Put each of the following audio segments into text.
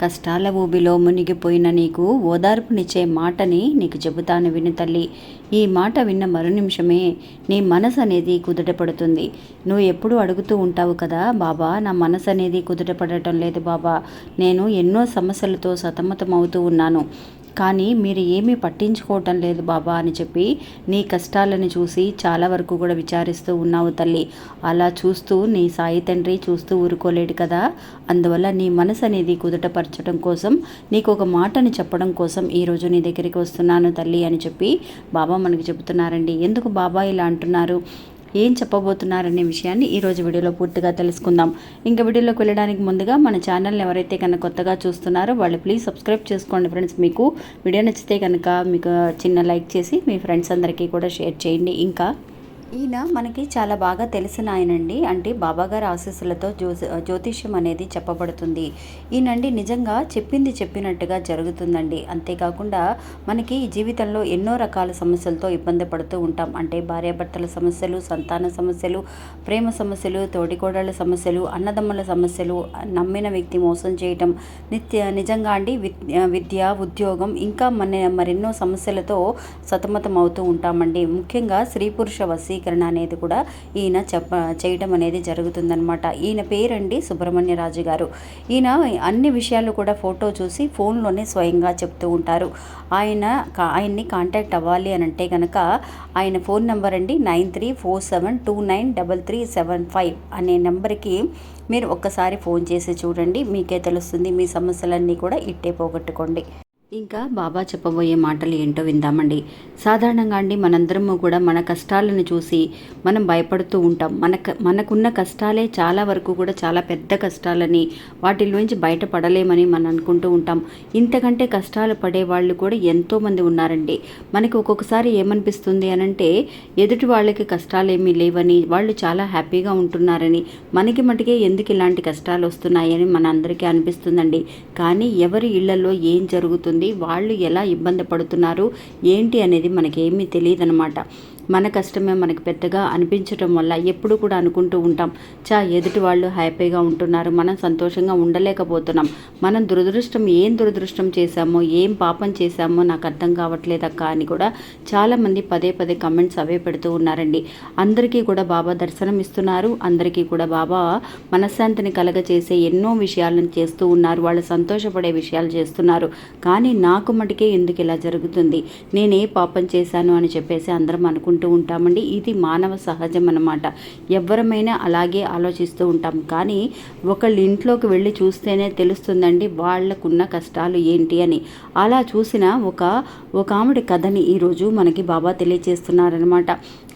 కష్టాల ఊబిలో మునిగిపోయిన నీకు ఓదార్పునిచ్చే మాటని నీకు చెబుతాను విను తల్లి. ఈ మాట విన్న మరు నిమిషమే నీ మనసు అనేది కుదుటపడుతుంది. నువ్వు ఎప్పుడు అడుగుతూ ఉంటావు కదా బాబా నా మనసు అనేది కుదుటపడటం లేదు బాబా. నేను ఎన్నో సమస్యలతో సతమతమవుతూ ఉన్నాను. కానీ మీరు ఏమీ పట్టించుకోవటం లేదు బాబా అని చెప్పి నీ కష్టాలను చూసి చాలా వరకు కూడా విచారిస్తూ ఉన్నావు తల్లి. అలా చూస్తూ నీ సాయి తండ్రి చూస్తూ ఊరుకోలేడు కదా. అందువల్ల నీ మనసు అనేది కుదుటపరచడం కోసం నీకు ఒక మాటని చెప్పడం కోసం ఈరోజు నీ దగ్గరికి వస్తున్నాను తల్లి అని చెప్పి బాబా మనకి చెబుతున్నారండి. ఎందుకు బాబా ఇలా అంటున్నారు? ఏం చెప్పబోతున్నారనే విషయాన్ని ఈరోజు వీడియోలో పూర్తిగా తెలుసుకుందాం. ఇంకా వీడియోలోకి వెళ్ళడానికి ముందుగా మన ఛానల్ని ఎవరైతే కనుక కొత్తగా చూస్తున్నారో వాళ్ళు ప్లీజ్ సబ్స్క్రైబ్ చేసుకోండి ఫ్రెండ్స్. మీకు వీడియో నచ్చితే కనుక మీకు చిన్న లైక్ చేసి మీ ఫ్రెండ్స్ అందరికీ కూడా షేర్ చేయండి. ఇంకా ఈయన మనకి చాలా బాగా తెలిసిన ఆయనండి. అంటే బాబాగారి ఆశీస్సులతో జ్యో జ్యోతిష్యం అనేది చెప్పబడుతుంది. ఈయనండి నిజంగా చెప్పింది చెప్పినట్టుగా జరుగుతుందండి. అంతేకాకుండా మనకి జీవితంలో ఎన్నో రకాల సమస్యలతో ఇబ్బంది పడుతూ ఉంటాం. అంటే భార్యాభర్తల సమస్యలు సంతాన సమస్యలు ప్రేమ సమస్యలు తోడికోడళ్ళ సమస్యలు అన్నదమ్ముల సమస్యలు నమ్మిన వ్యక్తి మోసం చేయటం నిత్య నిజంగా అండి విద్య ఉద్యోగం ఇంకా మన మరెన్నో సమస్యలతో సతమతం అవుతూ ఉంటామండి. ముఖ్యంగా స్త్రీ పురుష వశీకరణ అనేది కూడా ఈయన చెప్ప చేయటం అనేది జరుగుతుందనమాట ఈయన పేరండి సుబ్రహ్మణ్యరాజు గారు. ఈయన అన్ని విషయాలు కూడా ఫోటో చూసి ఫోన్లోనే స్వయంగా చెప్తూ ఉంటారు. ఆయన కా- ఆయన్ని కాంటాక్ట్ అవ్వాలి అని అంటే కనుక ఆయన ఫోన్ నెంబర్ అండి nine three four seven two nine double three seven five అనే నెంబర్కి మీరు ఒక్కసారి ఫోన్ చేసి చూడండి. మీకే తెలుస్తుంది మీ సమస్యలన్నీ కూడా ఇట్టే పోగొట్టుకోండి. ఇంకా బాబా చెప్పబోయే మాటలు ఏంటో విందామండి. సాధారణంగా అండి మనందరము కూడా మన కష్టాలను చూసి మనం భయపడుతూ ఉంటాం. మనకు మనకున్న కష్టాలే చాలా వరకు కూడా చాలా పెద్ద కష్టాలని వాటిలోంచి బయటపడలేమని మనం అనుకుంటూ ఉంటాం. ఇంతకంటే కష్టాలు పడే వాళ్ళు కూడా ఎంతోమంది ఉన్నారండి. మనకి ఒక్కొక్కసారి ఏమనిపిస్తుంది అనంటే ఎదుటి వాళ్ళకి కష్టాలు ఏమీ లేవని వాళ్ళు చాలా హ్యాపీగా ఉంటున్నారని మనకి మటుకే ఎందుకు ఇలాంటి కష్టాలు వస్తున్నాయని మన అందరికీ అనిపిస్తుందండి. కానీ ఎవరి ఇళ్ళలో ఏం జరుగుతుంది వాళ్ళు ఎలా ఇబ్బంది పడుతున్నారు ఏంటి అనేది మనకేమీ తెలియదనమాట మన కష్టమే మనకు పెద్దగా అనిపించటం వల్ల ఎప్పుడు కూడా అనుకుంటూ ఉంటాం. చా ఎదుటి వాళ్ళు హ్యాపీగా ఉంటున్నారు మనం సంతోషంగా ఉండలేకపోతున్నాం. మనం దురదృష్టం ఏం దురదృష్టం చేశామో ఏం పాపం చేశామో నాకు అర్థం కావట్లేదక్క అని కూడా చాలామంది పదే పదే కమెంట్స్ అవే పెడుతూ ఉన్నారండి. అందరికీ కూడా బాబా దర్శనం ఇస్తున్నారు. అందరికీ కూడా బాబా మనశ్శాంతిని కలగచేసే ఎన్నో విషయాలను చేస్తూ ఉన్నారు. వాళ్ళు సంతోషపడే విషయాలు చేస్తున్నారు. కానీ నాకు మటుకే ఎందుకు ఇలా జరుగుతుంది? నేనే పాపం చేశాను అని చెప్పేసి అందరం అనుకుంటూ ఉంటామండి. ఇది మానవ సహజం అన్నమాట. ఎవరమైనా అలాగే ఆలోచిస్తూ ఉంటాం. కానీ ఒకళ్ళ ఇంట్లోకి వెళ్ళి చూస్తేనే తెలుస్తుందండి వాళ్ళకున్న కష్టాలు ఏంటి అని. అలా చూసిన ఒక ఒక ఆవిడ కథని ఈరోజు మనకి బాబా తెలియజేస్తున్నారనమాట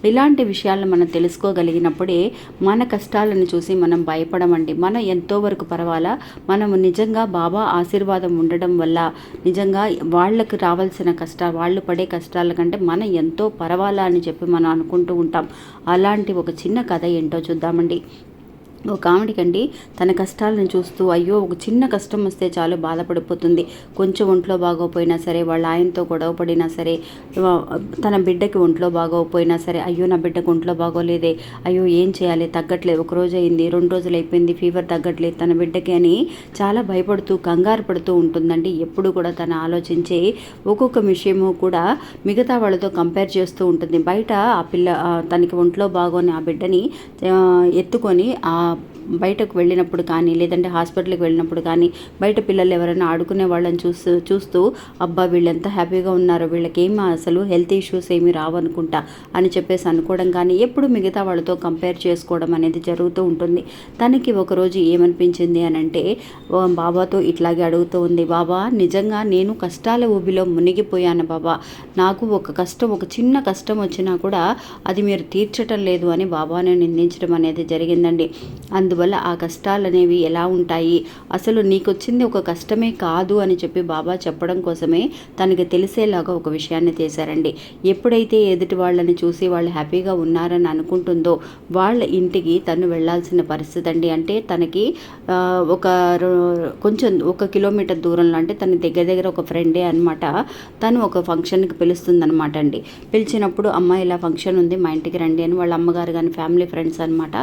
ఇలాంటి విషయాలను మనం తెలుసుకోగలిగినప్పుడే మన కష్టాలను చూసి మనం భయపడమండి. మనం ఎంతో వరకు పర్వాలా? మనము నిజంగా బాబా ఆశీర్వాదం ఉండడం వల్ల నిజంగా వాళ్ళకు రావాల్సిన కష్టాలు వాళ్ళు పడే కష్టాల కంటే మనం ఎంతో పర్వాలా అని చెప్పి మనం అనుకుంటూ ఉంటాం. అలాంటి ఒక చిన్న కథ ఏంటో చూద్దామండి. ఒక ఆవిడకండి తన కష్టాలను చూస్తూ అయ్యో ఒక చిన్న కష్టం వస్తే చాలు బాధపడిపోతుంది. కొంచెం ఒంట్లో బాగోపోయినా సరే వాళ్ళ ఆయనతో గొడవ పడినా సరే తన బిడ్డకి ఒంట్లో బాగోకపోయినా సరే అయ్యో నా బిడ్డకు ఒంట్లో బాగోలేదే. అయ్యో ఏం చేయాలి? తగ్గట్లేదు. ఒక రోజు అయింది రెండు రోజులు అయిపోయింది ఫీవర్ తగ్గట్లేదు. తన బిడ్డకి అని చాలా భయపడుతూ కంగారు పడుతూ ఉంటుందండి. ఎప్పుడు కూడా తను ఆలోచించే ఒక్కొక్క విషయము కూడా మిగతా వాళ్ళతో కంపేర్ చేస్తూ ఉంటుంది. బయట ఆ పిల్ల తనకి ఒంట్లో బాగోని ఆ బిడ్డని ఎత్తుకొని ఆ బయటకు వెళ్ళినప్పుడు కానీ లేదంటే హాస్పిటల్కి వెళ్ళినప్పుడు కానీ బయట పిల్లలు ఎవరైనా ఆడుకునే వాళ్ళని చూస్తూ చూస్తూ అబ్బా వీళ్ళు ఎంత హ్యాపీగా ఉన్నారో వీళ్ళకి ఏమి అసలు హెల్త్ ఇష్యూస్ ఏమి రావనుకుంటా అని చెప్పేసి అనుకోవడం కానీ ఎప్పుడు మిగతా వాళ్ళతో కంపేర్ చేసుకోవడం అనేది జరుగుతూ ఉంటుంది. తనకి ఒకరోజు ఏమనిపించింది అని అంటే బాబాతో ఇట్లాగే అడుగుతూ ఉంది బాబా నిజంగా నేను కష్టాల ఊబిలో మునిగిపోయాను బాబా. నాకు ఒక కష్టం ఒక చిన్న కష్టం వచ్చినా కూడా అది మీరు తీర్చటం లేదు అని బాబాను నిందించడం అనేది జరిగిందండి. అందువల్ల ఆ కష్టాలు అనేవి ఎలా ఉంటాయి? అసలు నీకు వచ్చింది ఒక కష్టమే కాదు అని చెప్పి బాబా చెప్పడం కోసమే తనకి తెలిసేలాగా ఒక విషయాన్ని చేశారండి. ఎప్పుడైతే ఎదుటి వాళ్ళని చూసి వాళ్ళు హ్యాపీగా ఉన్నారని అనుకుంటుందో వాళ్ళ ఇంటికి తను వెళ్ళాల్సిన పరిస్థితి అండి. అంటే తనకి ఒక కొంచెం ఒక కిలోమీటర్ దూరంలో అంటే తన దగ్గర దగ్గర ఒక ఫ్రెండే అనమాట తను ఒక ఫంక్షన్కి పిలుస్తుంది అనమాట అండి. పిలిచినప్పుడు అమ్మ ఇలా ఫంక్షన్ ఉంది మా ఇంటికి రండి అని వాళ్ళ అమ్మగారు కానీ ఫ్యామిలీ ఫ్రెండ్స్ అనమాట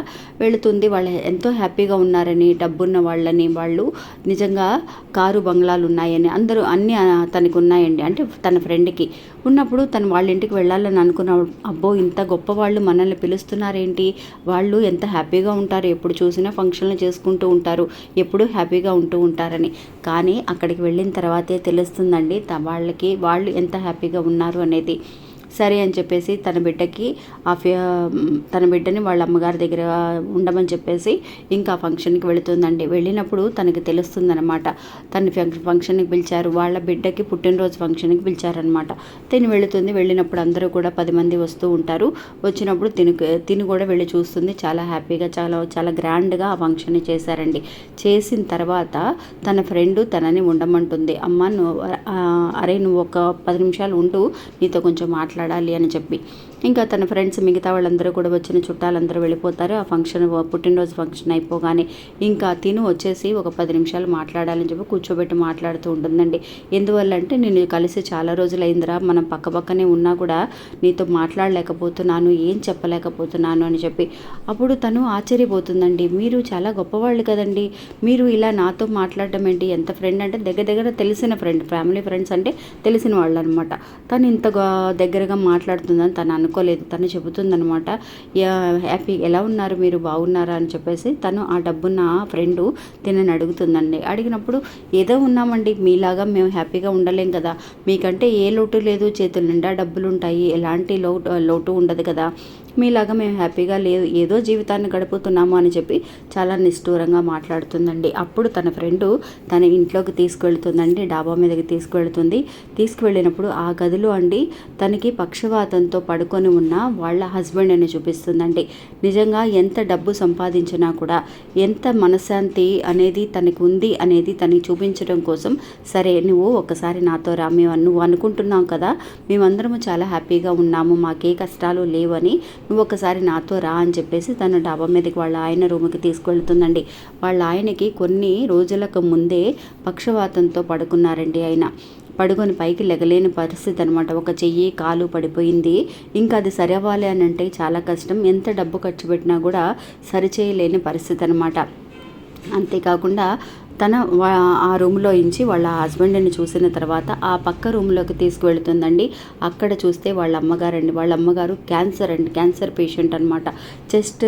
వెళుతుంది. వాళ్ళ ఎంతో హ్యాపీగా ఉన్నారని డబ్బున్న వాళ్ళని వాళ్ళు నిజంగా కారు బంగ్లాలు ఉన్నాయని అందరూ అన్నీ తనకు ఉన్నాయండి అంటే తన ఫ్రెండ్కి. ఉన్నప్పుడు తను వాళ్ళ ఇంటికి వెళ్ళాలని అనుకున్న అబ్బో ఇంత గొప్ప వాళ్ళు మనల్ని పిలుస్తున్నారేంటి? వాళ్ళు ఎంత హ్యాపీగా ఉంటారు? ఎప్పుడు చూసినా ఫంక్షన్లు చేసుకుంటూ ఉంటారు. ఎప్పుడూ హ్యాపీగా ఉంటూ ఉంటారని. కానీ అక్కడికి వెళ్ళిన తర్వాతే తెలుస్తుందండి త- వాళ్ళకి వాళ్ళు ఎంత హ్యాపీగా ఉన్నారు అనేది. సరే అని చెప్పేసి తన బిడ్డకి ఆ తన బిడ్డని వాళ్ళ అమ్మగారి దగ్గర ఉండమని చెప్పేసి ఇంకా ఫంక్షన్కి వెళుతుందండి. వెళ్ళినప్పుడు తనకి తెలుస్తుందన్నమాట. తన ఫంక్షన్కి పిలిచారు. వాళ్ళ బిడ్డకి పుట్టినరోజు ఫంక్షన్కి పిలిచారనమాట తిని వెళుతుంది. వెళ్ళినప్పుడు అందరూ కూడా పది మంది వస్తూ ఉంటారు. వచ్చినప్పుడు తిని తిని కూడా వెళ్ళి చూస్తుంది. చాలా హ్యాపీగా చాలా చాలా గ్రాండ్గా ఆ ఫంక్షన్ చేశారండి. చేసిన తర్వాత తన ఫ్రెండ్ తనని ఉండమంటుంది. అమ్మ నువ్వు అరే నువ్వు ఒక పది నిమిషాలు ఉంటూ నీతో కొంచెం మాట్లాడాలి అని చెప్పి. ఇంకా తన ఫ్రెండ్స్ మిగతా వాళ్ళందరూ కూడా వచ్చిన చుట్టాలందరూ వెళ్ళిపోతారు. ఆ ఫంక్షన్ పుట్టినరోజు ఫంక్షన్ అయిపోగానే ఇంకా తిను వచ్చేసి ఒక పది నిమిషాలు మాట్లాడాలని చెప్పి కూర్చోబెట్టి మాట్లాడుతూ ఉంటుందండి. ఎందువల్ల అంటే నేను కలిసి చాలా రోజులైందిరా మనం పక్క పక్కనే ఉన్నా కూడా నీతో మాట్లాడలేకపోతున్నాను ఏం చెప్పలేకపోతున్నాను అని చెప్పి. అప్పుడు తను ఆశ్చర్యపోతుందండి. మీరు చాలా గొప్పవాళ్ళు కదండి. మీరు ఇలా నాతో మాట్లాడడం ఏంటి? ఎంత ఫ్రెండ్ అంటే దగ్గర దగ్గర తెలిసిన ఫ్రెండ్ ఫ్యామిలీ ఫ్రెండ్స్ అంటే తెలిసిన వాళ్ళు అనమాట తను ఇంత దగ్గరగా మాట్లాడుతుందని తను అనుకోలేదు. తను చెబుతుందనమాట హ్యాపీ ఎలా ఉన్నారు మీరు? బాగున్నారా? అని చెప్పేసి తను ఆ డబ్బున్న ఫ్రెండ్ తినని అడుగుతుందండి. అడిగినప్పుడు ఏదో ఉన్నామండి మీలాగా మేము హ్యాపీగా ఉండలేం కదా. మీకంటే ఏ లోటు లేదు. చేతుల నిండా డబ్బులు ఉంటాయి ఎలాంటి లోటు లోటు ఉండదు కదా. మీలాగా మేము హ్యాపీగా లేదు ఏదో జీవితాన్ని గడుపుతున్నాము అని చెప్పి చాలా నిష్ఠూరంగా మాట్లాడుతుందండి. అప్పుడు తన ఫ్రెండ్ తన ఇంట్లోకి తీసుకువెళ్తుందండి డాబా మీదకి తీసుకువెళ్తుంది తీసుకువెళ్ళినప్పుడు ఆ గదిలో అండి తనకి పక్షవాతంతో పడుకొని ఉన్న వాళ్ళ హస్బెండ్ అని చూపిస్తుందండి. నిజంగా ఎంత డబ్బు సంపాదించినా కూడా ఎంత మనశ్శాంతి అనేది తనకు ఉంది అనేది తనకి చూపించడం కోసం సరే నువ్వు ఒకసారి నాతో రా మేము నువ్వు అనుకుంటున్నావు కదా మేమందరము చాలా హ్యాపీగా ఉన్నాము మాకే కష్టాలు లేవని నువ్వు ఒకసారి నాతో రా అని చెప్పేసి తను డాబా మీదకి వాళ్ళ ఆయన రూమ్కి తీసుకువెళ్తుందండి వాళ్ళ ఆయనకి కొన్ని రోజులకు ముందే పక్షవాతంతో పడుకున్నారండి ఆయన. పడుకొని పైకి లెగలేని పరిస్థితి అనమాట ఒక చెయ్యి కాలు పడిపోయింది. ఇంకా అది సరి అని అంటే చాలా కష్టం. ఎంత డబ్బు ఖర్చు పెట్టినా కూడా సరిచేయలేని పరిస్థితి అనమాట అంతేకాకుండా తన ఆ రూమ్లో ఇంచి వాళ్ళ హస్బెండ్ని చూసిన తర్వాత ఆ పక్క రూమ్లోకి తీసుకువెళ్తుందండి. అక్కడ చూస్తే వాళ్ళ అమ్మగారండి. వాళ్ళ అమ్మగారు క్యాన్సర్ అండి. క్యాన్సర్ పేషెంట్ అనమాట చెస్ట్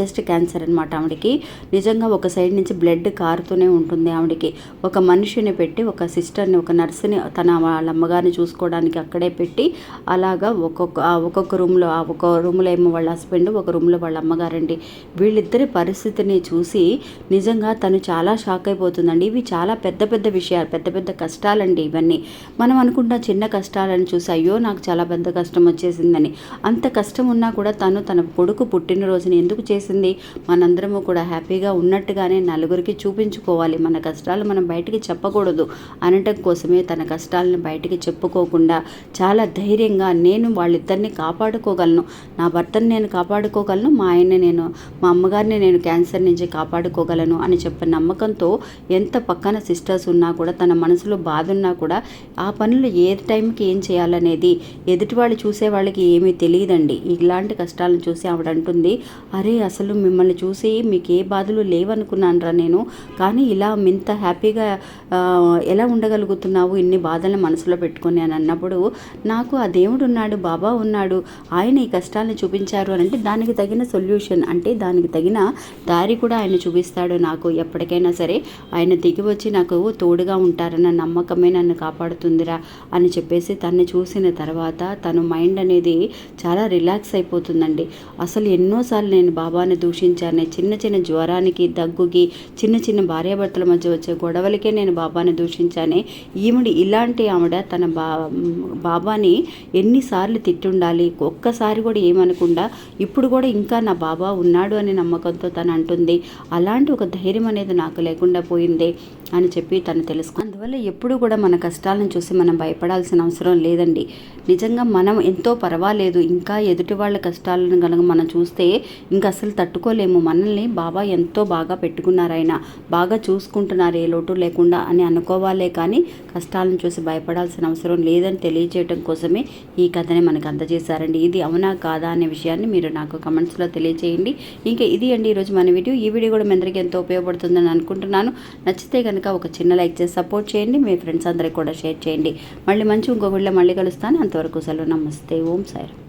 చెస్ట్ క్యాన్సర్ అనమాట ఆవిడకి. నిజంగా ఒక సైడ్ నుంచి బ్లడ్ కారుతూనే ఉంటుంది ఆవిడకి. ఒక మనిషిని పెట్టి ఒక సిస్టర్ని ఒక నర్సుని తన వాళ్ళ అమ్మగారిని చూసుకోవడానికి అక్కడే పెట్టి అలాగా ఒక్కొక్క ఒక్కొక్క రూమ్లో ఆ ఒక రూమ్లో ఏమో వాళ్ళ హస్బెండ్ ఒక రూమ్లో వాళ్ళ అమ్మగారండి. వీళ్ళిద్దరి పరిస్థితిని చూసి నిజంగా తను చాలా షాక్ అయిపోతుందండి ఇవి చాలా పెద్ద పెద్ద విషయాలు పెద్ద పెద్ద కష్టాలండి ఇవన్నీ. మనం అనుకుంటా చిన్న కష్టాలని చూసి అయ్యో నాకు చాలా పెద్ద కష్టం వచ్చేసిందని. అంత కష్టం ఉన్నా కూడా తను తన కొడుకు పుట్టినరోజుని ఎందుకు చేసింది? మనందరము కూడా హ్యాపీగా ఉన్నట్టుగానే నలుగురికి చూపించుకోవాలి. మన కష్టాలు మనం బయటికి చెప్పకూడదు. అనటం కోసమే తన కష్టాలను బయటికి చెప్పుకోకుండా చాలా ధైర్యంగా నేను వాళ్ళిద్దరిని కాపాడుకోగలను. నా భర్తని నేను కాపాడుకోగలను. మా ఆయన్ని నేను మా అమ్మగారిని నేను క్యాన్సర్ నుంచి కాపాడుకోగలను అని చెప్పిన నమ్మకంతో ఎంత పక్కన సిస్టర్స్ ఉన్నా కూడా తన మనసులో బాధ ఉన్నా కూడా ఆ పనులు ఏ టైంకి ఏం చేయాలనేది ఎదుటి వాళ్ళు చూసే వాళ్ళకి ఏమీ తెలియదండి. ఇలాంటి కష్టాలను చూసి ఆవిడ అంటుంది అరే అసలు మిమ్మల్ని చూసి మీకు ఏ బాధలు లేవనుకున్నానురా నేను. కానీ ఇలా ఇంత హ్యాపీగా ఎలా ఉండగలుగుతున్నావు? ఇన్ని బాధలను మనసులో పెట్టుకొని అని అన్నప్పుడు నాకు ఆ దేవుడు ఉన్నాడు బాబా ఉన్నాడు ఆయన ఈ కష్టాలను చూపించారు అని అంటే దానికి తగిన సొల్యూషన్ అంటే దానికి తగిన దారి కూడా ఆయన చూపిస్తాడు నాకు ఎప్పటికైనా సరే. ఆయన దిగి వచ్చి నాకు తోడుగా ఉంటారన్న నమ్మకమే నన్ను కాపాడుతుందిరా అని చెప్పేసి తన్ని చూసిన తర్వాత తను మైండ్ అనేది చాలా రిలాక్స్ అయిపోతుందండి. అసలు ఎన్నోసార్లు నేను బాబాని దూషించాను చిన్న చిన్న జ్వరానికి దగ్గుకి చిన్న చిన్న భార్యాభర్తల మధ్య వచ్చే గొడవలకే నేను బాబాని దూషించానే. ఈవిడ ఇలాంటి ఆవిడ తన బా బాబాని ఎన్నిసార్లు తిట్టుండాలి ఒక్కసారి కూడా ఏమనకుండా ఇప్పుడు కూడా ఇంకా నా బాబా ఉన్నాడు అనే నమ్మకంతో తను అంటుంది. అలాంటి ఒక ధైర్యం అనేది నాకు లేకుండా పోయిందే అని చెప్పి తను తెలుసుకు అందువల్ల ఎప్పుడు కూడా మన కష్టాలను చూసి మనం భయపడాల్సిన అవసరం లేదండి. నిజంగా మనం ఎంతో పర్వాలేదు. ఇంకా ఎదుటి వాళ్ళ కష్టాలను కనుక మనం చూస్తే ఇంకా అసలు తట్టుకోలేము. మనల్ని బాబా ఎంతో బాగా పెట్టుకున్నారు ఆయన. బాగా చూసుకుంటున్నారు ఏ లోటు లేకుండా అని అనుకోవాలే కానీ కష్టాలను చూసి భయపడాల్సిన అవసరం లేదని తెలియజేయడం కోసమే ఈ కథని మనకు అందజేశారండి. ఇది అవునా కాదా అనే విషయాన్ని మీరు నాకు కమెంట్స్లో తెలియజేయండి ఇంకా ఇది అండి ఈరోజు మన వీడియో. ఈ వీడియో కూడా మీ అందరికీ ఎంతో ఉపయోగపడుతుందని అనుకుంటున్నాను. నచ్చితే కనుక ఒక చిన్న లైక్ చేసి సపోర్ట్ చేయండి. మీ ఫ్రెండ్స్ అందరికి కూడా షేర్ చేయండి. మళ్ళీ మంచి ఇంకో వీడియో మళ్ళీ కలుస్తాను. అంతవరకు సెలవు. నమస్తే. ఓం సార్